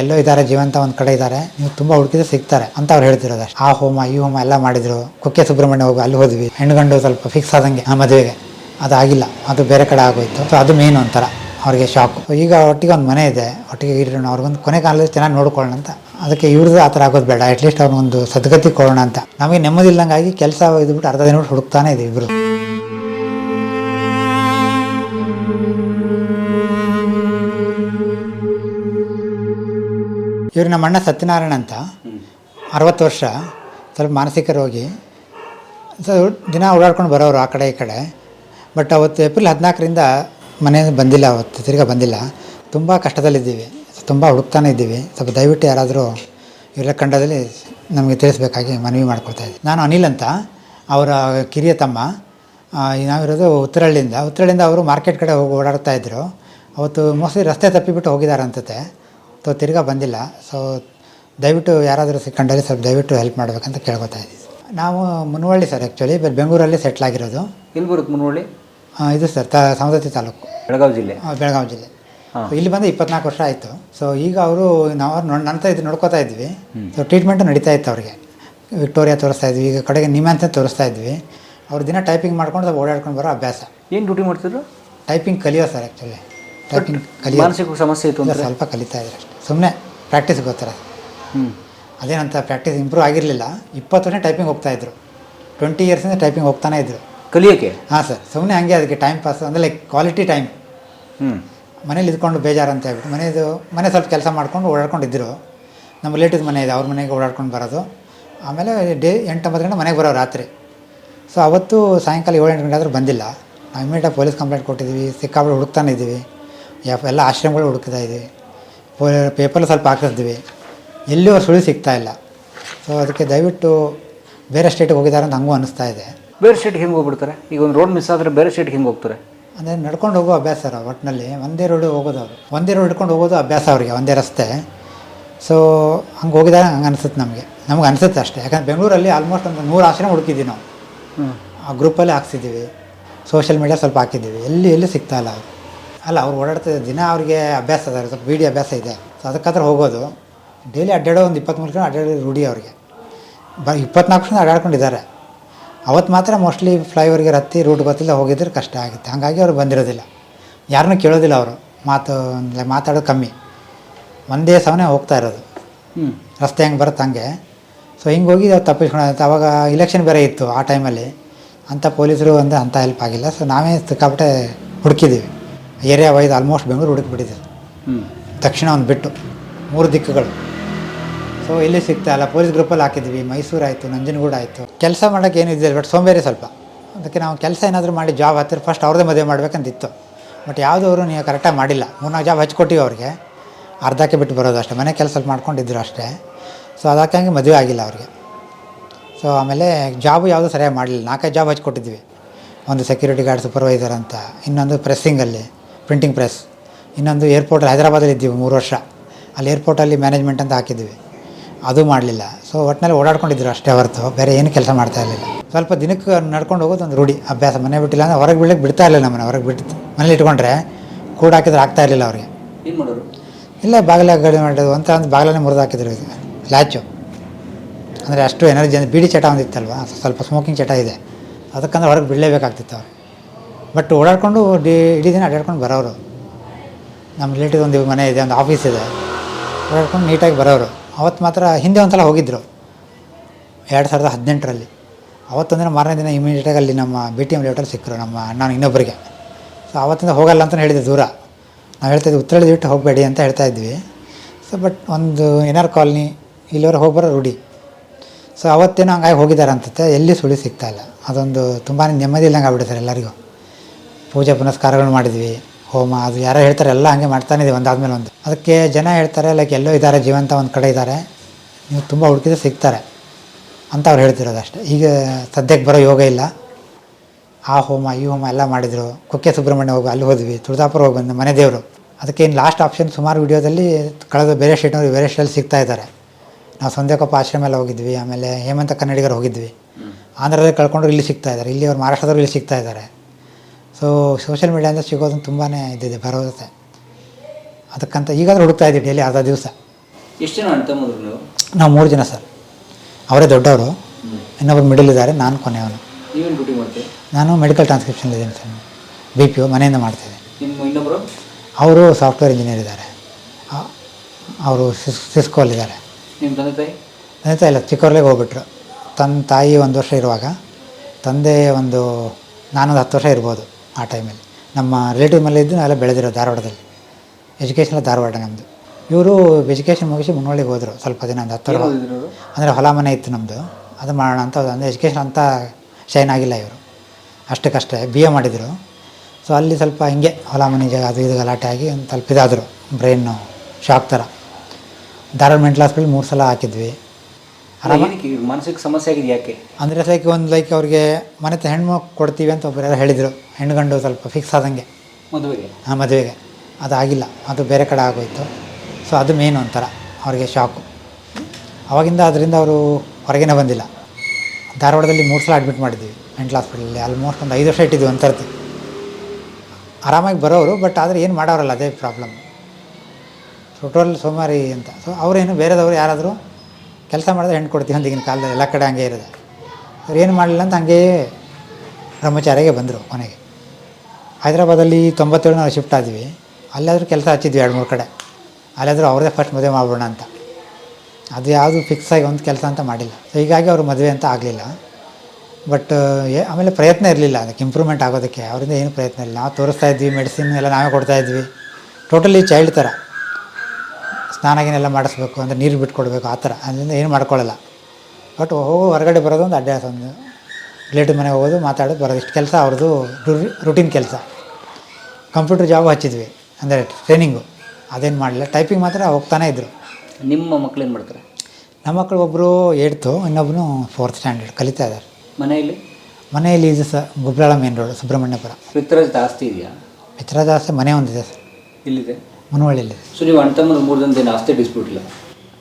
ಎಲ್ಲೋ ಇದ್ದಾರೆ, ಜೀವಂತ ಒಂದು ಕಡೆ ಇದ್ದಾರೆ. ನೀವು ತುಂಬಾ ಹುಡುಕಿದ್ರೆ ಸಿಗ್ತಾರೆ ಅಂತ ಅವ್ರು ಹೇಳ್ತಿರೋದು ಆ ಹೋಮ, ಈ ಹೋಮ ಎಲ್ಲ ಮಾಡಿದ್ರು. ಕುಕ್ಕೆ ಸುಬ್ರಹ್ಮಣ್ಯ ಹೋಗಿ ಅಲ್ಲಿ ಹೋದ್ವಿ. ಹೆಣ್ಗಂಡು ಸ್ವಲ್ಪ ಫಿಕ್ಸ್ ಆದಂಗೆ ಆ ಮದುವೆಗೆ. ಅದಾಗಿಲ್ಲ. ಅದು ಬೇರೆ ಕಡೆ ಆಗೋಯ್ತು. ಸೊ ಅದು ಮೇನ್ ಒಂಥರ. ಅವ್ರಿಗೆ ಶಾಕ್ ಈಗ ಒಟ್ಟಿಗೆ ಒಂದು ಮನೆ ಇದೆ. ಒಟ್ಟಿಗೆ ಇರೋಣ ಅವ್ರಿಗೊಂದು ಕೊನೆ ಕಾಲದಲ್ಲಿ ಚೆನ್ನಾಗಿ ನೋಡ್ಕೊಳ್ಳೋಣ ಅಂತ. ಅದಕ್ಕೆ ಇವ್ರದ್ದು ಆ ಥರ ಆಗೋದು ಬೇಡ. ಅಟ್ಲೀಸ್ಟ್ ಅವ್ರಿಗೊಂದು ಸದ್ಗತಿ ಕೊಡೋಣ ಅಂತ. ನಮಗೆ ನೆಮ್ಮದಿಲ್ಲಂಗಾಗಿ ಕೆಲಸ ಇದ್ಬಿಟ್ಟು ಅರ್ಧ ದಿನ ಹುಡುಕ್ತಾನೆ ಇದೆ ಇಬ್ರು. ಇವ್ರು ನಮ್ಮ ಅಣ್ಣ ಸತ್ಯನಾರಾಯಣ ಅಂತ. ಅರವತ್ತು ವರ್ಷ, ಸ್ವಲ್ಪ ಮಾನಸಿಕ ರೋಗಿ. ಸೊ ದಿನ ಓಡಾಡ್ಕೊಂಡು ಬರೋರು ಆ ಕಡೆ ಈ ಕಡೆ. ಬಟ್ ಅವತ್ತು ಏಪ್ರಿಲ್ ಹದಿನಾಲ್ಕರಿಂದ ಮನೆಯಿಂದ ಬಂದಿಲ್ಲ ಅವತ್ತು, ತಿರ್ಗಾ ಬಂದಿಲ್ಲ. ತುಂಬ ಕಷ್ಟದಲ್ಲಿದ್ದೀವಿ. ತುಂಬ ಹುಡುಕ್ತಾನೆ ಇದ್ದೀವಿ. ಸ್ವಲ್ಪ ದಯವಿಟ್ಟು ಯಾರಾದರೂ ಇವರ ಕಂಡದಲ್ಲಿ ನಮಗೆ ತಿಳಿಸ್ಬೇಕಾಗಿ ಮನವಿ ಮಾಡ್ಕೊಳ್ತಾ ಇದ್ದೀವಿ ನಾನು ಅನಿಲ್ ಅಂತ, ಅವರ ಕಿರಿಯ ತಮ್ಮ. ನಾವು ನಾವಿರೋದು ಉತ್ತರಳ್ಳಿಯಿಂದ. ಉತ್ತರಳ್ಳಿಯಿಂದ ಅವರು ಮಾರ್ಕೆಟ್ ಕಡೆ ಹೋಗಿ ಓಡಾಡ್ತಾ ಇದ್ದರು ಅವತ್ತು ಮೋಸ್ಟ್ಲಿ ರಸ್ತೆ ತಪ್ಪಿಬಿಟ್ಟು ಹೋಗಿದ್ದಾರೆ ಅನ್ಸುತ್ತೆ ಸೊ ತಿರ್ಗಾ ಬಂದಿಲ್ಲ. ಸೊ ದಯವಿಟ್ಟು ಯಾರಾದರೂ ಸಿಕ್ಕಂಡಲ್ಲಿ ಸ್ವಲ್ಪ ದಯವಿಟ್ಟು ಹೆಲ್ಪ್ ಮಾಡಬೇಕಂತ ಕೇಳ್ಕೊತಾ ಇದ್ದೀವಿ ನಾವು ಮುನವಳ್ಳಿ ಸರ್ ಆ್ಯಕ್ಚುಲಿ ಬೆಂಗಳೂರಲ್ಲಿ ಸೆಟ್ಲ್ ಆಗಿರೋದು. ಇಲ್ಲಿ ಬರುತ್ತೆ ಮುನವಳ್ಳಿ? ಇದು ಸರ್ ತ ಸವದತ್ತಿ ತಾಲೂಕು. ಬೆಳಗಾವಿ ಜಿಲ್ಲೆ? ಬೆಳಗಾವಿ ಜಿಲ್ಲೆ. ಇಲ್ಲಿ ಬಂದು ಇಪ್ಪತ್ನಾಲ್ಕು ವರ್ಷ ಆಯಿತು. ಸೊ ಈಗ ಅವರು ನಾವು ಅವ್ರು ನೋಡ್ ನಂತ ಇದು ನೋಡ್ಕೋತಾ ಇದ್ವಿ. ಸೊ ಟ್ರೀಟ್ಮೆಂಟು ನಡೀತಾ ಇತ್ತು ಅವ್ರಿಗೆ. ವಿಕ್ಟೋರಿಯಾ ತೋರಿಸ್ತಾ ಇದ್ವಿ ಈಗ ಕಡೆಗೆ ನಿಮ್ಯಾಂತ ತೋರಿಸ್ತಾ ಇದ್ವಿ. ಅವ್ರು ದಿನ ಟೈಪಿಂಗ್ ಮಾಡ್ಕೊಂಡು ಸ್ವಲ್ಪ ಓಡಾಡ್ಕೊಂಡು ಬರೋ ಅಭ್ಯಾಸ. ಏನು ಡ್ಯೂಟಿ ಮಾಡ್ತಿದ್ರು? ಟೈಪಿಂಗ್ ಕಲಿಯೋ ಸರ್ ಆ್ಯಕ್ಚುಲಿ ಟೈಪಿಂಗ್ ಕಲಿಯೋ ಮಾನಸಿಕ ಸಮಸ್ಯೆ ಇತ್ತು ಅಂದರೆ? ಸ್ವಲ್ಪ ಕಲಿತಾ ಇದ್ದಾರೆ ಅಷ್ಟೇ. ಸುಮ್ಮನೆ ಪ್ರಾಕ್ಟೀಸ್ ಗೊತ್ತಾರೆ ಹ್ಞೂ ಅದೇನಂತ ಪ್ರಾಕ್ಟೀಸ್ ಇಂಪ್ರೂವ್ ಆಗಿರಲಿಲ್ಲ. ಇಪ್ಪತ್ತು ವರ್ಷ ಟೈಪಿಂಗ್ ಹೋಗ್ತಾ ಇದ್ರು. ಟ್ವೆಂಟಿ ಇಯರ್ಸಿಂದ ಟೈಪಿಂಗ್ ಹೋಗ್ತಾನೆ ಇದ್ರು. ಕಲಿಯೋಕೆ? ಹಾಂ ಸರ್ ಸುಮ್ಮನೆ ಹಂಗೆ ಅದಕ್ಕೆ ಟೈಮ್ ಪಾಸ್ ಅಂದರೆ ಲೈಕ್ ಕ್ವಾಲಿಟಿ ಟೈಮ್ ಹ್ಞೂ ಮನೇಲಿ ಇದ್ಕೊಂಡು ಬೇಜಾರು ಅಂತ ಹೇಳ್ಬಿಟ್ಟು ಮನೆಯದು ಮನೆ ಸ್ವಲ್ಪ ಕೆಲಸ ಮಾಡ್ಕೊಂಡು ಓಡಾಡ್ಕೊಂಡಿದ್ದರು ನಮ್ಮ ರಿಲೇಟಿವ್ ಮನೆ ಇದೆ ಅವ್ರ ಮನೆಗೆ ಓಡಾಡ್ಕೊಂಡು ಬರೋದು. ಆಮೇಲೆ ಡೇ ಎಂಟು ಒಂಬತ್ತು ಗಂಟೆ ಮನೆಗೆ ಬರೋ ರಾತ್ರಿ. ಸೊ ಅವತ್ತು ಸಾಯಂಕಾಲ ಏಳು ಎಂಟು ಗಂಟೆ ಆದರೂ ಬಂದಿಲ್ಲ. ನಾವು ಇಮಿಡಿಯೇಟಾಗಿ ಪೊಲೀಸ್ ಕಂಪ್ಲೇಂಟ್ ಕೊಟ್ಟಿದ್ದೀವಿ ಸಿಕ್ಕಾಬಿಟ್ಟು ಹುಡುಕ್ತಾನೆ ಇದ್ದೀವಿ. ಎಲ್ಲ ಆಶ್ರಮಗಳು ಹುಡುಕ್ತಾ ಇದ್ದೀವಿ ಪೋ ಪೇಪರ್ ಸ್ವಲ್ಪ ಹಾಕಿಸ್ತೀವಿ ಎಲ್ಲೂ ಅವ್ರು ಸುಳಿ ಸಿಗ್ತಾ ಇಲ್ಲ. ಸೊ ಅದಕ್ಕೆ ದಯವಿಟ್ಟು ಬೇರೆ ಸ್ಟೇಟಿಗೆ ಹೋಗಿದ್ದಾರೆ ಅಂತ ಹಂಗೂ ಅನಿಸ್ತಾ ಇದೆ. ಬೇರೆ ಸ್ಟೇಟ್ಗೆ ಹೆಂಗೆ ಹೋಗ್ಬಿಡ್ತಾರೆ? ಈಗ ಒಂದು ರೋಡ್ ಮಿಸ್ ಆದರೆ ಬೇರೆ ಸ್ಟೇಟ್ಗೆ ಹೆಂಗೆ ಹೋಗ್ತಾರೆ? ಅಂದರೆ ನಡ್ಕೊಂಡು ಹೋಗೋ ಅಭ್ಯಾಸ ಸರ್ ಒಟ್ಟಿನಲ್ಲಿ ಒಂದೇ ರೋಡ್ ಹೋಗೋದು ಅವರು. ಒಂದೇ ರೋಡ್ ಹಿಡ್ಕೊಂಡು ಹೋಗೋದು ಅಭ್ಯಾಸ ಅವರಿಗೆ ಒಂದೇ ರಸ್ತೆ. ಸೊ ಹಂಗೆ ಹೋಗಿದಾಗ ಹಂಗೆ ಅನಿಸುತ್ತೆ ನಮಗೆ. ನಮ್ಗೆ ಅನಿಸುತ್ತೆ ಅಷ್ಟೇ. ಯಾಕಂದ್ರೆ ಬೆಂಗಳೂರಲ್ಲಿ ಆಲ್ಮೋಸ್ಟ್ ಒಂದು ನೂರು ಆಶ್ರಮ ಹುಡುಕಿದ್ದೀವಿ ನಾವು. ಆ ಗ್ರೂಪಲ್ಲಿ ಹಾಕ್ಸಿದ್ದೀವಿ. ಸೋಷಿಯಲ್ ಮೀಡಿಯಾ ಸ್ವಲ್ಪ ಹಾಕಿದ್ದೀವಿ. ಎಲ್ಲಿ ಎಲ್ಲಿ ಸಿಗ್ತಾ ಇಲ್ಲ ಅವರು ಅಲ್ಲ ಅವ್ರು ಓಡಾಡ್ತಾ ದಿನ ಅವ್ರಿಗೆ ಅಭ್ಯಾಸ ಅದ ಸ್ವಲ್ಪ ಬೀಡಿ ಅಭ್ಯಾಸ ಇದೆ. ಸೊ ಅದಕ್ಕಾದ್ರೆ ಹೋಗೋದು. ಡೈಲಿ ಅಡ್ಡಾಡೋ ಒಂದು ಇಪ್ಪತ್ತ್ಮೂರು ಕಿಲೋ ಅಡ್ಡಾಡಿ ರೂಢಿ ಅವ್ರಿಗೆ. ಬ ಇಪ್ಪತ್ನಾಲ್ಕು ಜನ ಅಡ್ಡಾಡ್ಕೊಂಡಿದ್ದಾರೆ. ಅವತ್ತು ಮಾತ್ರ ಮೋಸ್ಟ್ಲಿ ಫ್ಲೈಓವರ್ಗೆ ರತ್ತಿ ರೂಟ್ ಗೊತ್ತಿಲ್ಲ ಹೋಗಿದ್ರೆ ಕಷ್ಟ ಆಗುತ್ತೆ. ಹಾಗಾಗಿ ಅವ್ರು ಬಂದಿರೋದಿಲ್ಲ. ಯಾರನ್ನೂ ಕೇಳೋದಿಲ್ಲ ಅವರು. ಮಾತು ಮಾತಾಡೋದು ಕಮ್ಮಿ. ಒಂದೇ ಸವನೇ ಹೋಗ್ತಾ ಇರೋದು. ರಸ್ತೆ ಹೆಂಗೆ ಬರುತ್ತೆ ಹಂಗೆ. ಸೊ ಹಿಂಗೆ ಹೋಗಿ ಅವ್ರು ತಪ್ಪಿಸ್ಕೊಂಡು ಅವಾಗ ಇಲೆಕ್ಷನ್ ಬೇರೆ ಇತ್ತು ಆ ಟೈಮಲ್ಲಿ ಅಂಥ ಪೊಲೀಸರು ಅಂದರೆ ಅಂಥ ಹೆಲ್ಪ್ ಆಗಿಲ್ಲ. ಸೊ ನಾವೇ ಸಿಕ್ಕಾಪಟ್ಟೆ ಹುಡುಕಿದ್ದೀವಿ ಏರಿಯಾ ವೈಸ್ ಆಲ್ಮೋಸ್ಟ್ ಬೆಂಗಳೂರು ಹುಡುಕಿಬಿಟ್ಟಿದ್ದೀವಿ ಹ್ಞೂ ದಕ್ಷಿಣ ಒಂದು ಬಿಟ್ಟು ಮೂರು ದಿಕ್ಕುಗಳು. ಸೊ ಇಲ್ಲಿ ಸಿಗ್ತಾ ಇಲ್ಲ. ಪೊಲೀಸ್ ಗ್ರೂಪಲ್ಲಿ ಹಾಕಿದ್ವಿ. ಮೈಸೂರು ಆಯಿತು ನಂಜನಗೂಡು ಆಯಿತು. ಕೆಲಸ ಮಾಡೋಕ್ಕೆ ಏನು ಇದ್ದಿಲ್ಲ ಬಟ್ ಸೋಂಬೇರಿ ಸ್ವಲ್ಪ. ಅದಕ್ಕೆ ನಾವು ಕೆಲಸ ಏನಾದರೂ ಮಾಡಿ ಜಾಬ್ ಹತ್ತಿರ ಫಸ್ಟ್ ಅವ್ರದ್ದೇ ಮದುವೆ ಮಾಡಬೇಕಂತಿತ್ತು. ಬಟ್ ಯಾವುದವರು ನೀವು ಕರೆಕ್ಟಾಗಿ ಮಾಡಿಲ್ಲ. ಮೂರ್ನಾಲ್ಕು ಜಾಬ್ ಹಚ್ಕೊಟ್ಟಿವಿ ಅವ್ರಿಗೆ. ಅರ್ಧಕ್ಕೆ ಬಿಟ್ಟು ಬರೋದು ಅಷ್ಟೇ. ಮನೆ ಕೆಲಸ ಮಾಡ್ಕೊಂಡಿದ್ರು ಅಷ್ಟೇ. ಸೊ ಅದಕ್ಕಾಗಿ ಮದುವೆ ಆಗಿಲ್ಲ ಅವ್ರಿಗೆ. ಸೊ ಆಮೇಲೆ ಜಾಬು ಯಾವುದೂ ಸರಿಯಾಗಿ ಮಾಡಲಿಲ್ಲ. ನಾಲ್ಕೈದು ಜಾಬ್ ಹಚ್ಕೊಟ್ಟಿದ್ವಿ. ಒಂದು ಸೆಕ್ಯೂರಿಟಿ ಗಾರ್ಡ್ ಸೂಪರ್ವೈಸರ್ ಅಂತ. ಇನ್ನೊಂದು ಪ್ರೆಸ್ಸಿಂಗಲ್ಲಿ ಪ್ರಿಂಟಿಂಗ್ ಪ್ರೆಸ್ ಇನ್ನೊಂದು ಏರ್ಪೋರ್ಟ್ ಹೈದರಾಬಾದಲ್ಲಿ ಇದ್ದೀವಿ ಮೂರು ವರ್ಷ. ಅಲ್ಲಿ ಏರ್ಪೋರ್ಟಲ್ಲಿ ಮ್ಯಾನೇಜ್ಮೆಂಟ್ ಅಂತ ಹಾಕಿದ್ವಿ ಅದು ಮಾಡಲಿಲ್ಲ. ಸೊ ಒಟ್ಟಿನಲ್ಲಿ ಓಡಾಡ್ಕೊಂಡಿದ್ರು ಅಷ್ಟೇ ಹೊರತು. ಬೇರೆ ಏನು ಕೆಲಸ ಮಾಡ್ತಾ ಇರಲಿಲ್ಲ. ಸ್ವಲ್ಪ ದಿನಕ್ಕೆ ನಡ್ಕೊಂಡು ಹೋಗೋದು ಒಂದು ರೂಢಿ. ಅಭ್ಯಾಸ. ಮನೆ ಬಿಟ್ಟಿಲ್ಲ ಅಂದರೆ ಹೊರಗೆ ಬೀಳಕ್ಕೆ ಬಿಡ್ತಾ ಇರಲಿಲ್ಲ ನಮ್ಮನೆ ಹೊರಗೆ ಬಿಟ್ಟು ಮನೇಲಿ ಇಟ್ಕೊಂಡ್ರೆ ಕೂಡ ಹಾಕಿದ್ರೆ ಆಗ್ತಾ ಇರಲಿಲ್ಲ ಅವ್ರಿಗೆ. ಏನು ಮಾಡೋರು? ಇಲ್ಲ ಬಾಗಿಲ ಗಡಿ ಮಾಡೋದು ಅಂತ ಒಂದು ಬಾಗಿಲನ್ನೇ ಮುರಿದು ಹಾಕಿದ್ರು ಇದು ಲ್ಯಾಚು. ಅಂದರೆ ಅಷ್ಟು ಎನರ್ಜಿ ಅಂದರೆ ಬೀಡಿ ಚಟ ಒಂದಿತ್ತಲ್ವ? ಸ್ವಲ್ಪ ಸ್ಮೋಕಿಂಗ್ ಚಟ ಇದೆ. ಅದಕ್ಕಂದ್ರೆ ಹೊರಗೆ ಬಿಡಲೇಬೇಕಾಗ್ತಿತ್ತು ಅವ್ರು ಬಟ್ ಓಡಾಡಿಕೊಂಡು ಡಿ, ಇಡೀ ದಿನ ಅಡ್ಡಾಡ್ಕೊಂಡು ಬರೋರು ನಮ್ಮ ರಿಲೇಟಿವ್ ಒಂದು ಮನೆ ಇದೆ, ಒಂದು ಆಫೀಸ್ ಇದೆ. ಓಡಾಡ್ಕೊಂಡು ನೀಟಾಗಿ ಬರೋರು ಅವತ್ತು ಮಾತ್ರ ಹಿಂದೆ ಒಂದು ಸಲ ಹೋಗಿದ್ದರು ಎರಡು ಸಾವಿರದ ಹದಿನೆಂಟರಲ್ಲಿ. ಅವತ್ತೊಂದಿನ ಮಾರನೇ ದಿನ ಇಮಿಡಿಯೇಟಾಗಿ ಅಲ್ಲಿ ನಮ್ಮ ಬಿ ಟಿ ಎಂ ಲೇಟಲ್ಲಿ ಸಿಕ್ಕರು ನಮ್ಮ ನಾನು ಇನ್ನೊಬ್ಬರಿಗೆ ಸೊ ಅವತ್ತಿಂದ ಹೋಗಲ್ಲ ಅಂತ ಹೇಳಿದೆ ದೂರ. ನಾವು ಹೇಳ್ತಾ ಇದ್ವಿ ಉತ್ತರಳ್ಳಿ ಬಿಟ್ಟು ಹೋಗಬೇಡಿ ಅಂತ ಹೇಳ್ತಾ ಇದ್ವಿ. ಸೊ ಬಟ್ ಒಂದು ಎನ್ ಕಾಲನಿ ಇಲ್ಲಿವರೆಗೆ ಹೋಗಿ ಬರೋ ರೂಢಿ. ಸೊ ಅವತ್ತೇನೋ ಹಂಗಾಗಿ ಹೋಗಿದ್ದಾರೆ ಅಂತತೆ ಎಲ್ಲಿ ಸುಳಿ ಸಿಗ್ತಾಯಿಲ್ಲ ಅದೊಂದು ತುಂಬಾ ನೆಮ್ಮದಿ ಇಲ್ಲಂಗೆ ಆಗ್ಬಿಡುತ್ತೆ ಎಲ್ಲರಿಗೂ. ಪೂಜೆ ಪುನಸ್ಕಾರಗಳು ಮಾಡಿದ್ವಿ ಹೋಮ ಅದು ಯಾರೋ ಹೇಳ್ತಾರೆ ಎಲ್ಲ ಹಾಗೆ ಮಾಡ್ತಾನೆ ಇದೆ ಒಂದಾದ್ಮೇಲೆ ಒಂದು. ಅದಕ್ಕೆ ಜನ ಹೇಳ್ತಾರೆ ಲೈಕ್ ಎಲ್ಲೋ ಇದ್ದಾರೆ ಜೀವಂತ ಒಂದು ಕಡೆ ಇದ್ದಾರೆ ನೀವು ತುಂಬ ಹುಡುಕಿದ್ರೆ ಸಿಗ್ತಾರೆ ಅಂತ ಅವ್ರು ಹೇಳ್ತಿರೋದು ಅಷ್ಟೇ. ಈಗ ಸದ್ಯಕ್ಕೆ ಬರೋ ಯೋಗ ಇಲ್ಲ. ಆ ಹೋಮ ಈ ಹೋಮ ಎಲ್ಲ ಮಾಡಿದರು. ಕುಕ್ಕೆ ಸುಬ್ರಹ್ಮಣ್ಯ ಹೋಗಿ ಅಲ್ಲಿ ಹೋದ್ವಿ ತುಳಜಾಪುರ ಹೋಗಿ ಬಂದು ಮನೆ ದೇವರು. ಅದಕ್ಕೆ ಇನ್ನು ಲಾಸ್ಟ್ ಆಪ್ಷನ್ ಸುಮಾರು ವಿಡಿಯೋದಲ್ಲಿ ಕಳೆದ ಬೇರೆ ಸ್ಟೇಟ್ನವರು ಬೇರೆ ಸ್ಟೇಟಲ್ಲಿ ಸಿಗ್ತಾ ಇದ್ದಾರೆ. ನಾವು ಸಂಧ್ಯಾಕೊಪ್ಪ ಆಶ್ರಮ ಎಲ್ಲ ಹೋಗಿದ್ವಿ ಆಮೇಲೆ ಹೇಮಂತ ಕನ್ನಡಿಗರು ಹೋಗಿದ್ವಿ. ಆಂಧ್ರದಲ್ಲಿ ಕಳ್ಕೊಂಡ್ರು ಇಲ್ಲಿ ಸಿಗ್ತಾ ಇದ್ದಾರೆ ಇಲ್ಲಿ ಅವ್ರು ಮಹಾರಾಷ್ಟ್ರದವ್ರು ಇಲ್ಲಿ ಸಿಗ್ತಾ ಇದ್ದಾರೆ. ಸೊ ಸೋಷಿಯಲ್ ಮೀಡಿಯಾದಿಂದ ಸಿಗೋದು ತುಂಬಾ ಇದಿದೆ ಭರವಸೆ. ಅದಕ್ಕಂತ ಈಗಾದರೂ ಹುಡುಕ್ತಾ ಇದ್ದೀವಿ ಡೈಲಿ ಅರ್ಧ ದಿವಸ. ಎಷ್ಟು ಜನ ಅಣ್ಣ ನಾವು? ಮೂರು ಜನ ಸರ್. ಅವರೇ ದೊಡ್ಡವರು ಇನ್ನೊಬ್ಬರು ಮಿಡಲ್ ಇದ್ದಾರೆ ನಾನು ಕೊನೆಯವನು. ನಾನು ಮೆಡಿಕಲ್ ಟ್ರಾನ್ಸ್ಕ್ರಿಪ್ಷನ್ ಇದ್ದೀನಿ ಸರ್. ಬಿ ಪಿ ಯು ಮನೆಯಿಂದ ಮಾಡ್ತಿದ್ದೆ ಇನ್ನೊಬ್ಬರು ಅವರು ಸಾಫ್ಟ್ವೇರ್ ಇಂಜಿನಿಯರ್ ಇದ್ದಾರೆ. ಅವರು ಸಿಸ್ ಸಿಸ್ಕೋಲಿದ್ದಾರೆ ನಿಮ್ಮ ತಂದೆ ತಾಯಿ? ಅನಿತಾ ಇಲ್ಲ ಚಿಕ್ಕವ್ರಲ್ಲೇ ಹೋಗ್ಬಿಟ್ರು. ತನ್ನ ತಾಯಿ ಒಂದು ವರ್ಷ ಇರುವಾಗ ತಂದೆ ಒಂದು ನಾನೊಂದು ಹತ್ತು ವರ್ಷ ಇರ್ಬೋದು. ಆ ಟೈಮಲ್ಲಿ. ನಮ್ಮ ರಿಲೇಟಿವ್ ಮೇಲೆ ಇದ್ದು ನಾವೆಲ್ಲ ಬೆಳೆದಿರೋ ಧಾರವಾಡದಲ್ಲಿ. ಎಜುಕೇಷನ್ ಧಾರವಾಡ ನಮ್ಮದು ಇವರು ಎಜುಕೇಷನ್ ಮುಗಿಸಿ ಮುನ್ನೋಳಿಗೆ ಹೋದರು ಸ್ವಲ್ಪ ದಿನ ಒಂದು ಹತ್ತು ಅಂದರೆ ಹೊಲ ಮನೆ ಇತ್ತು ನಮ್ಮದು ಅದು ಮಾಡೋಣ ಅಂತ ಅಂದರೆ ಎಜುಕೇಷನ್ ಅಂತ ಶೈನ್ ಆಗಿಲ್ಲ ಇವರು. ಅಷ್ಟಕ್ಕಷ್ಟೇ ಬಿ ಎ ಮಾಡಿದರು. ಸೊ ಅಲ್ಲಿ ಸ್ವಲ್ಪ ಹಿಂಗೆ ಹೊಲ ಮನೆ ಜಾಗ ಅದು ಇದು ಗಲಾಟೆ ಆಗಿ ಒಂದು ಸ್ವಲ್ಪ ಇದಾದರು. ಬ್ರೈನು ಶಾಕ್ ಥರ. ಧಾರವಾಡ ಮೆಂಟಲ್ ಹಾಸ್ಪಿಟಲ್ ಮೂರು ಸಲ ಹಾಕಿದ್ವಿ. ಮಾನಸಿಕ ಸಮಸ್ಯೆ ಆಗಿದೆ ಯಾಕೆ? ಅಂದರೆ ಲೈಕ್ ಒಂದು ಲೈಕ್ ಅವ್ರಿಗೆ ಮನೆ ತ ಹೆಣ್ಣು ಕೊಡ್ತೀವಿ ಅಂತ ಒಬ್ಬರು ಯಾರೋ ಹೇಳಿದರು. ಹೆಣ್ಣು ಗಂಡು ಸ್ವಲ್ಪ ಫಿಕ್ಸ್ ಆದಂಗೆ. ಮದುವೆಗೆ? ಹಾಂ ಮದುವೆಗೆ. ಅದು ಆಗಿಲ್ಲ. ಅದು ಬೇರೆ ಕಡೆ ಆಗೋಯ್ತು. ಸೊ ಅದು ಮೇನ್ ಒಂಥರ. ಅವ್ರಿಗೆ ಶಾಕು ಅವಾಗಿಂದ ಅದರಿಂದ ಅವರು ಹೊರಗೇನೆ ಬಂದಿಲ್ಲ. ಧಾರವಾಡದಲ್ಲಿ ಮೂರು ಸಲ ಅಡ್ಮಿಟ್ ಮಾಡಿದ್ವಿ. ಮೆಂಟಲ್ ಹಾಸ್ಪಿಟಲಲ್ಲಿ ಆಲ್ಮೋಸ್ಟ್ ಒಂದು ಐದು ವರ್ಷ ಇಟ್ಟಿದ್ವಿ ಒಂಥರದ್ದು. ಆರಾಮಾಗಿ ಬರೋರು ಬಟ್ ಆದರೆ ಏನು ಮಾಡೋರಲ್ಲ ಅದೇ ಪ್ರಾಬ್ಲಮ್ ಟೋಟಲ್ ಸೋಮಾರಿ ಅಂತ. ಸೊ ಅವರೇನು ಬೇರೆದವರು ಯಾರಾದರೂ ಕೆಲಸ ಮಾಡಿದ್ರೆ ಹೆಣ್ಣು ಕೊಡ್ತೀವಿ ಒಂದು ಈಗಿನ ಕಾಲದಲ್ಲಿ, ಎಲ್ಲ ಕಡೆ ಹಂಗೆ ಇರೋದು. ಅವ್ರು ಏನು ಮಾಡಲಿಲ್ಲ ಅಂತ ಹಂಗೆ ಬ್ರಹ್ಮಚಾರಿಗೆ ಬಂದರು ಕೊನೆಗೆ ಹೈದ್ರಾಬಾದಲ್ಲಿ ತೊಂಬತ್ತೇಳು ನಾವು ಶಿಫ್ಟ್ ಆದ್ವಿ. ಅಲ್ಲಾದರೂ ಕೆಲಸ ಹಚ್ಚಿದ್ವಿ ಎರಡು ಮೂರು ಕಡೆ. ಅಲ್ಲಾದರೂ ಅವ್ರದೇ ಫಸ್ಟ್ ಮದುವೆ ಮಾಡ್ಬೋಣ ಅಂತ. ಅದು ಯಾವುದು ಫಿಕ್ಸ್ ಆಗಿ ಒಂದು ಕೆಲಸ ಅಂತ ಮಾಡಿಲ್ಲ. ಸೊ ಹೀಗಾಗಿ ಅವ್ರ ಮದುವೆ ಅಂತ ಆಗಲಿಲ್ಲ. ಬಟ್ ಆಮೇಲೆ ಪ್ರಯತ್ನ ಇರಲಿಲ್ಲ. ಅದಕ್ಕೆ ಇಂಪ್ರೂವ್ಮೆಂಟ್ ಆಗೋದಕ್ಕೆ. ಅವರಿಂದ ಏನು ಪ್ರಯತ್ನ ಇಲ್ಲ ನಾವು ತೋರಿಸ್ತಾ ಇದ್ವಿ ಮೆಡಿಸಿನ್ ಎಲ್ಲ ನಾವೇ ಕೊಡ್ತಾ ಇದ್ವಿ. ಟೋಟಲಿ ಚೈಲ್ಡ್ ಥರ. ಸ್ನಾನ ಗೀನೆಲ್ಲ ಮಾಡಿಸ್ಬೇಕು ಅಂದರೆ ನೀರು ಬಿಟ್ಕೊಡ್ಬೇಕು ಆ ಥರ. ಅದರಿಂದ ಏನು ಮಾಡ್ಕೊಳ್ಳಲ್ಲ. ಬಟ್ ಹೋಗೋ ಹೊರಗಡೆ ಬರೋದು ಒಂದು ಅಡ್ಡಾಸ ಒಂದು ರಿಲೇಟಿವ್ ಮನೆಗೆ ಹೋಗೋದು ಮಾತಾಡೋದು ಬರೋದು. ಇಷ್ಟು ಕೆಲಸ ಅವ್ರದ್ದು ರುಟೀನ್ ಕೆಲಸ. ಕಂಪ್ಯೂಟರ್ ಜಾಬ್ ಹಚ್ಚಿದ್ವಿ. ಅಂದರೆ ಟ್ರೈನಿಂಗು ಅದೇನು ಮಾಡಲಿಲ್ಲ. ಟೈಪಿಂಗ್ ಮಾತ್ರ ಹೋಗ್ತಾನೆ ಇದ್ದರು ನಿಮ್ಮ ಮಕ್ಳು ಏನು ಮಾಡ್ತಾರೆ? ನಮ್ಮ ಮಕ್ಕಳು ಒಬ್ಬರು ಏಡ್ತು ಇನ್ನೊಬ್ಬನು ಫೋರ್ತ್ ಸ್ಟ್ಯಾಂಡರ್ಡ್ ಕಲಿತಾ ಇದ್ದಾರೆ. ಮನೆಯಲ್ಲಿ? ಮನೆಯಲ್ಲಿ ಇದು sir Gubrala main road Subrahmanyapura. ಪಿತ್ರಾಜ್ ಜಾಸ್ತಿ ಇದೆಯಾ? ಮಿತ್ರದಾಸ ಮನೆ ಒಂದಿದೆ ಸರ್. ಇಲ್ಲಿದೆ ಮುನವಳ್ಳಿಯಲ್ಲಿ. ಸೊ ನೀವು ಅಣ್ಣ ಮೂರು ಜನದ ಆಸ್ತಿ ಡಿಸ್ಪ್ಯೂಟ್ ಇಲ್ಲ?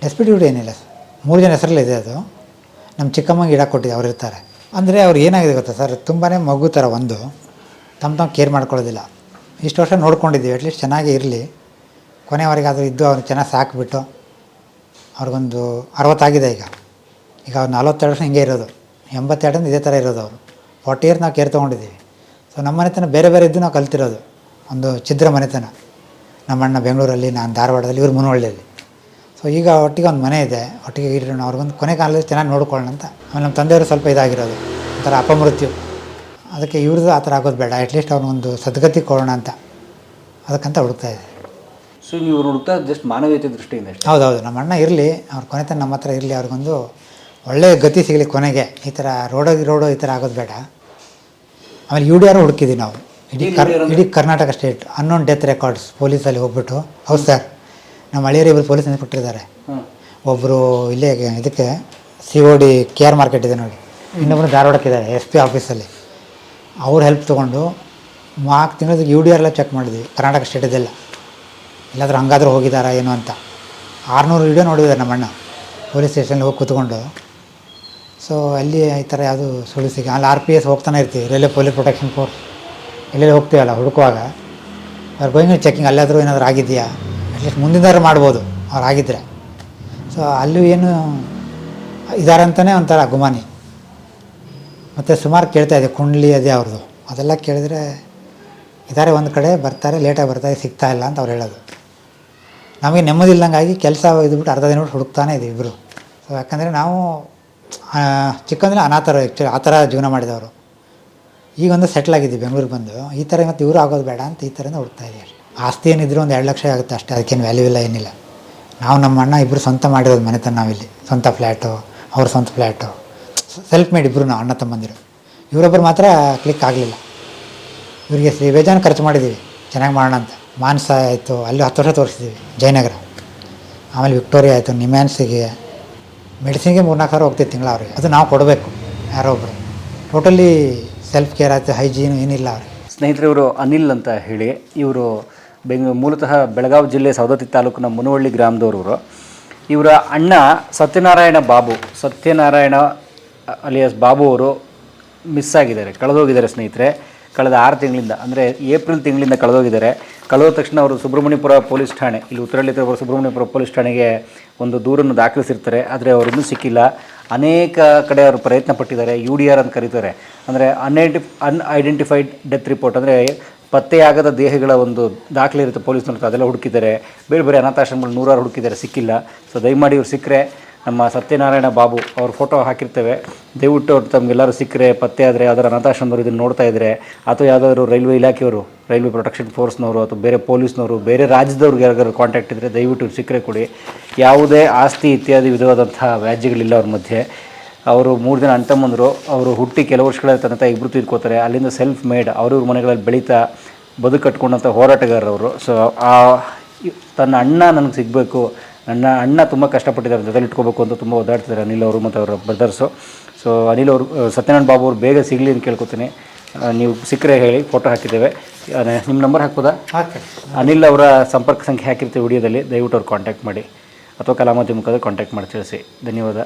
ಡಿಸ್ಪ್ಯೂಟ್ ಏನಿಲ್ಲ. ಸರ್ ಮೂರು ಜನ ಹೆಸರಲ್ಲಿದೆ ಅದು. ನಮ್ಮ ಚಿಕ್ಕಮ್ಮಗೆ ಇಡ ಕೊಟ್ಟಿದ್ದೆ ಅವ್ರು ಇರ್ತಾರೆ. ಅಂದರೆ ಅವ್ರು ಏನಾಗಿದೆ ಗೊತ್ತಾ ಸರ್? ತುಂಬಾ ಮಗು ಥರ ಒಂದು. ತಮ್ಮ ತಮ್ಮ ಕೇರ್ ಮಾಡ್ಕೊಳ್ಳೋದಿಲ್ಲ. ಇಷ್ಟು ವರ್ಷ ನೋಡ್ಕೊಂಡಿದ್ದೀವಿ ಅಟ್ಲೀಸ್ಟ್ ಚೆನ್ನಾಗೇ ಇರಲಿ. ಕೊನೆಯವರೆಗೆ ಅದು ಇದ್ದು ಅವ್ರನ್ನ ಚೆನ್ನಾಗಿ ಸಾಕಿಬಿಟ್ಟು ಅವ್ರಿಗೊಂದು ಅರವತ್ತಾಗಿದೆ ಈಗ. ಈಗ ಅವ್ರು ನಲ್ವತ್ತೆರಡು ವರ್ಷ ಹಿಂಗೆ ಇರೋದು. ಎಂಬತ್ತೆರಡರಿಂದ ಇದೇ ಥರ ಇರೋದು ಅವರು. ಫಾರ್ಟಿ ಇಯರ್ಸ್ ನಾವು ಕೇರ್ ತೊಗೊಂಡಿದ್ದೀವಿ. ಸೊ ನಮ್ಮ ಮನೆತನ ಬೇರೆ ಬೇರೆ ಇದ್ದು ನಾವು ಕಲ್ತಿರೋದು. ಒಂದು ಛಿದ್ರ ಮನೆತನ. ನಮ್ಮಣ್ಣ ಬೆಂಗಳೂರಲ್ಲಿ ನಾನು ಧಾರವಾಡದಲ್ಲಿ ಇವರು ಮುನವಳ್ಳಿಯಲ್ಲಿ ಸೊ ಈಗ ಒಟ್ಟಿಗೆ ಒಂದು ಮನೆ ಇದೆ. ಒಟ್ಟಿಗೆ ಇರೋಣ. ಅವ್ರಿಗೊಂದು ಕೊನೆ ಕಾಲದಲ್ಲಿ ಚೆನ್ನಾಗಿ ನೋಡ್ಕೊಳ್ಳೋಣ ಅಂತ. ಆಮೇಲೆ ನಮ್ಮ ತಂದೆಯವರು ಸ್ವಲ್ಪ ಇದಾಗಿರೋದು. ಒಂಥರ ಅಪಮೃತ್ಯು. ಅದಕ್ಕೆ ಇವ್ರದ್ದು ಆ ಥರ ಆಗೋದು ಬೇಡ. ಅಟ್ಲೀಸ್ಟ್ ಅವ್ರಿಗೊಂದು ಸದ್ಗತಿ ಕೊಡೋಣ ಅಂತ. ಅದಕ್ಕಂತ ಹುಡುಕ್ತಾ ಇದೆ ಸೊ ಇವ್ರು ಹುಡುಕ್ತಾ ಜಸ್ಟ್ ಮಾನವೀಯತೆ ದೃಷ್ಟಿಯಿಂದ ಹೌದೌದು. ನಮ್ಮ ಅಣ್ಣ ಇರಲಿ. ಅವ್ರ ಕೊನೆತನ ನಮ್ಮ ಹತ್ರ ಇರಲಿ. ಅವ್ರಿಗೊಂದು ಒಳ್ಳೆಯ ಗತಿ ಸಿಗಲಿ ಕೊನೆಗೆ. ಈ ಥರ ರೋಡೋಗಿ ರೋಡು ಈ ಥರ ಆಗೋದು ಬೇಡ. ಆಮೇಲೆ ಯು ಡಿ ಆರ್ ಹುಡುಕಿದ್ವಿ ನಾವು. ಇಡೀ ಕರ್ ಇಡೀ Karnataka state unknown death records ಪೊಲೀಸಲ್ಲಿ ಹೋಗ್ಬಿಟ್ಟು. ಹೌದು ಸರ್ ನಮ್ಮ ಹಳಿಯರು ಇಬ್ಬರು ಪೊಲೀಸ್ ಕೊಟ್ಟಿದ್ದಾರೆ. ಹಾಂ. ಒಬ್ಬರು ಇಲ್ಲೇ ಇದಕ್ಕೆ C O D K R market ಇದೆ ನೋಡಿ. ಇನ್ನೊಬ್ಬರು ಧಾರವಾಡಕ್ಕಿದ್ದಾರೆ ಎಸ್ ಪಿ ಆಫೀಸಲ್ಲಿ ಅವ್ರ ಹೆಲ್ಪ್ ತೊಗೊಂಡು ನಾಲ್ಕು ತಿಂಗಳಿಗೆ ಯು ಡಿ ಆರ್ ಎಲ್ಲ ಚೆಕ್ ಮಾಡಿದ್ವಿ ಕರ್ನಾಟಕ ಸ್ಟೇಟಿದೆಲ್ಲ ಎಲ್ಲಾದರೂ ಹಂಗಾದ್ರೂ ಹೋಗಿದ್ದಾರಾ ಏನು ಅಂತ. ಆರುನೂರು ವಿಡಿಯೋ ನೋಡಿದ್ದಾರೆ ನಮ್ಮ ಅಣ್ಣ. ಪೊಲೀಸ್ ಸ್ಟೇಷನಲ್ಲಿ ಹೋಗಿ ಕೂತ್ಕೊಂಡು. ಸೊ ಅಲ್ಲಿ ಈ ಥರ ಯಾವುದು ಸುಳ್ಳು ಸಿಗ ಅಲ್ಲಿ ಆರ್ ಪಿ ಎಸ್ ಹೋಗ್ತಾನೆ ಇರ್ತೀವಿ ರೈಲ್ವೆ ಪೊಲೀಸ್ ಪ್ರೊಟೆಕ್ಷನ್ ಫೋರ್ಸ್ ಎಲ್ಲೆಲ್ಲಿ ಹೋಗ್ತೀವಲ್ಲ, ಹುಡುಕುವಾಗ? ಅವ್ರು ಗೋಯಿಂಗ್ ಚೆಕಿಂಗ್ ಅಲ್ಲಾದರೂ ಏನಾದರೂ ಆಗಿದೆಯಾ? ಅಟ್ಲೀಸ್ಟ್ ಮುಂದಿನಾದ್ರು ಮಾಡ್ಬೋದು, ಅವ್ರು ಆಗಿದ್ದರೆ ಸೊ ಅಲ್ಲೂ ಏನು ಇದ್ದಾರೆ ಅಂತಲೇ ಒಂಥರ ಗುಮಾನಿ. ಮತ್ತು ಸುಮಾರು ಕೇಳ್ತಾ ಇದೆ, ಕುಂಡ್ಲಿ ಅದೇ ಅವ್ರದ್ದು. ಅದೆಲ್ಲ ಕೇಳಿದರೆ ಇದ್ದಾರೆ ಒಂದು ಕಡೆ, ಬರ್ತಾರೆ ಲೇಟಾಗಿ ಬರ್ತಾರೆ, ಸಿಗ್ತಾ ಇಲ್ಲ ಅಂತ ಅವ್ರು ಹೇಳೋದು. ನಮಗೆ ನೆಮ್ಮದಿ ಇಲ್ಲಂಗಾಗಿ ಕೆಲಸ ಇದ್ಬಿಟ್ಟು ಅರ್ಧ ದಿನ ಬಿಟ್ಟು ಹುಡುಕ್ತಾನೆ ಇದ್ದೀವಿ ಇಬ್ಬರು ಸೊ ಯಾಕಂದರೆ ನಾವು ಚಿಕ್ಕಂದ್ರೆ ಅನಾಥರು ಆ್ಯಕ್ಚುಲಿ ಆ ಥರ ಜೀವನ ಮಾಡಿದವರು. ಈಗ ಒಂದು ಸೆಟ್ಲ್ ಆಗಿದ್ದೀವಿ ಬೆಂಗಳೂರಿಗೆ ಬಂದು. ಈ ಥರ ಮತ್ತು ಇವರು ಆಗೋದು ಬೇಡ ಅಂತ ಈ ಥರನೇ ಹುಡ್ತಾ ಇದ್ದೀವಿ ಆಸ್ತಿ ಏನಿದ್ರು ಒಂದು ಎರಡು ಲಕ್ಷ ಆಗುತ್ತೆ ಅಷ್ಟೇ, ಅದಕ್ಕೇನು ವ್ಯಾಲ್ಯೂ ಇಲ್ಲ, ಏನಿಲ್ಲ. ನಾವು ನಮ್ಮ ಅಣ್ಣ ಇಬ್ಬರು ಸ್ವಂತ ಮಾಡಿರೋದು ಮನೆತನ ನಾವಿಲ್ಲಿ ಸ್ವಂತ ಫ್ಲ್ಯಾಟು ಅವ್ರ ಸ್ವಂತ ಫ್ಲ್ಯಾಟು ಸೆಲ್ಫ್ ಮೇಡ್ ಇಬ್ಬರು ನಾವು ಅಣ್ಣ ತಮ್ಮಂದಿರು. ಇವರೊಬ್ಬರು ಮಾತ್ರ ಕ್ಲಿಕ್ ಆಗಲಿಲ್ಲ. ಇವರಿಗೆ ಶ್ರೀ ಬೇಜಾನ್ ಖರ್ಚು ಮಾಡಿದ್ದೀವಿ ಚೆನ್ನಾಗಿ ಮಾಡೋಣ ಅಂತ. ಮಾನಸ ಆಯಿತು, ಅಲ್ಲಿ ಹತ್ತು ವರ್ಷ ತೋರಿಸಿದ್ದೀವಿ ಜಯನಗರ. ಆಮೇಲೆ ವಿಕ್ಟೋರಿಯಾ ಆಯಿತು, ನಿಮ್ಯಾನ್ಸಿಗೆ. ಮೆಡಿಸಿನ್ಗೆ ಮೂರ್ನಾಲ್ಕು ಸಾವಿರ ಹೋಗ್ತಿತ್ತು ತಿಂಗಳ ಅವ್ರಿಗೆ. ಅದು ನಾವು ಕೊಡಬೇಕು, ಯಾರೋ ಒಬ್ಬರು ಟೋಟಲಿ ಸೆಲ್ಫ್ ಕೇರ್ ಆಯಿತು ಹೈಜೀನು ಏನಿಲ್ಲ ಸ್ನೇಹಿತರೆ, ಇವರು ಅನಿಲ್ ಅಂತ ಹೇಳಿ. ಇವರು ಬೆಂಗ, ಮೂಲತಃ ಬೆಳಗಾವಿ ಜಿಲ್ಲೆ ಸವದತ್ತಿ ತಾಲೂಕಿನ ಮುನವಳ್ಳಿ ಗ್ರಾಮದವರು ಇವರು. ಇವರ ಅಣ್ಣ ಸತ್ಯನಾರಾಯಣ ಬಾಬು, ಸತ್ಯನಾರಾಯಣ ಅಲಿಯಾಸ್ ಬಾಬು ಅವರು ಮಿಸ್ ಆಗಿದ್ದಾರೆ, ಕಳೆದೋಗಿದ್ದಾರೆ ಸ್ನೇಹಿತರೆ. ಕಳೆದ ಆರು ತಿಂಗಳಿಂದ, ಅಂದರೆ ಏಪ್ರಿಲ್ ತಿಂಗಳಿಂದ ಕಳೆದೋಗಿದ್ದಾರೆ. ಕಳೆದ ತಕ್ಷಣ ಅವರು ಸುಬ್ರಹ್ಮಣ್ಯಪುರ ಪೊಲೀಸ್ ಠಾಣೆ, ಇಲ್ಲಿ ಉತ್ತರಳ್ಳಿ ಸುಬ್ರಹ್ಮಣ್ಯಪುರ ಪೊಲೀಸ್ ಠಾಣೆಗೆ ಒಂದು ದೂರನ್ನು ದಾಖಲಿಸಿರ್ತಾರೆ. ಆದರೆ ಅವರಿನ್ನೂ ಸಿಕ್ಕಿಲ್ಲ. ಅನೇಕ ಕಡೆ ಅವರು ಪ್ರಯತ್ನ ಪಟ್ಟಿದ್ದಾರೆ ಯು ಡಿ ಆರ್ ಅಂತ ಕರೀತಾರೆ. ಅಂದರೆ ಅನ್ಐಡೆಂಟಿ ಅನ್ಐಡೆಂಟಿಫೈಡ್ ಡೆತ್ ರಿಪೋರ್ಟ್ ಅಂದರೆ ಪತ್ತೆಯಾಗದ ದೇಹಗಳ ಒಂದು ದಾಖಲೆ ಇರುತ್ತೆ ಹತ್ರ ಅದೆಲ್ಲ ಹುಡುಕಿದ್ದಾರೆ. ಬೇರೆ ಬೇರೆ ಅನಾಥಾಶ್ರಮಗಳು ನೂರಾರು ಹುಡುಕಿದ್ದಾರೆ, ಸಿಕ್ಕಿಲ್ಲ. ಸೊ ದಯಮಾಡಿ ಇವ್ರು ಸಿಕ್ಕರೆ. ನಮ್ಮ ಸತ್ಯನಾರಾಯಣ ಬಾಬು ಅವ್ರ ಫೋಟೋ ಹಾಕಿರ್ತೇವೆ. ದಯವಿಟ್ಟು ಅವ್ರು ತಮಗೆಲ್ಲರೂ ಸಿಕ್ಕರೆ, ಪತ್ತೆ ಆದರೆ, ಯಾವ್ದಾರು ಅನಾಥಾಶ್ರಮದವರು ಇದನ್ನು ನೋಡ್ತಾ ಇದ್ದರೆ ಅಥವಾ ಯಾವುದಾದ್ರು ರೈಲ್ವೆ ಇಲಾಖೆಯವರು, ರೈಲ್ವೆ ಪ್ರೊಟೆಕ್ಷನ್ ಫೋರ್ಸ್ನವರು ಅಥವಾ ಬೇರೆ ಪೊಲೀಸ್ನವರು, ಬೇರೆ ರಾಜ್ಯದವ್ರಿಗೆ ಯಾರಿಗಾದ್ರು ಕಾಂಟ್ಯಾಕ್ಟ್ ಇದ್ದರೆ ದಯವಿಟ್ಟು ಸಿಕ್ಕರೆ ಕೊಡಿ. ಯಾವುದೇ ಆಸ್ತಿ ಇತ್ಯಾದಿ ವಿಧವಾದಂತಹ ವ್ಯಾಜ್ಯಗಳಿಲ್ಲ ಅವ್ರ ಮಧ್ಯೆ. ಅವರು ಮೂರು ದಿನ ಅಂಟಮ್ಮಂದರು ಅವರು ಹುಟ್ಟಿ ಕೆಲವು ವರ್ಷಗಳ ತನ್ನ ತಾಯಿ ಇಬ್ಬರು ತಿಳ್ಕೊತಾರೆ ಅಲ್ಲಿಂದ ಸೆಲ್ಫ್ ಮೇಡ್ ಅವ್ರವ್ರ ಮನೆಗಳಲ್ಲಿ ಬೆಳೀತಾ ಬದುಕು ಕಟ್ಕೊಂಡಂಥ ಹೋರಾಟಗಾರರವರು. ಸೊ ಆ ತನ್ನ ಅಣ್ಣ ನನಗೆ ಸಿಗಬೇಕು ನನ್ನ ಅಣ್ಣ ತುಂಬ ಕಷ್ಟಪಟ್ಟಿದ್ದಾರೆ ಜೊತೆಲಿ ಇಟ್ಕೋಬೇಕು ಅಂತ ತುಂಬ ಒದ್ದಾಡ್ತಿದ್ದಾರೆ ಅನಿಲ್ ಅವರು ಮತ್ತು ಅವರ ಬ್ರದರ್ಸು ಸೊ ಅನಿಲ್ ಅವರು ಸತ್ಯನಾರಾಯಣ ಬಾಬು ಅವರು ಬೇಗ ಸಿಗಲಿ ಅಂತ ಕೇಳ್ಕೊತೀನಿ. ನೀವು ಸಿಕ್ಕರೆ ಹೇಳಿ ಫೋಟೋ ಹಾಕಿದ್ದೇವೆ. ನಿಮ್ಮ ನಂಬರ್ ಹಾಕ್ಬೋದಾ? ಹಾಕಿ ಅನಿಲ್ ಅವರ ಸಂಪರ್ಕ ಸಂಖ್ಯೆ ಹಾಕಿರ್ತೀವಿ ವಿಡಿಯೋದಲ್ಲಿ ದಯವಿಟ್ಟು ಅವ್ರು ಕಾಂಟ್ಯಾಕ್ಟ್ ಮಾಡಿ. ಅಥವಾ ಕಲಾಮತಿ ಮುಖದ ಕಾಂಟ್ಯಾಕ್ಟ್ ಮಾಡಿ ತಿಳಿಸಿ. ಧನ್ಯವಾದ.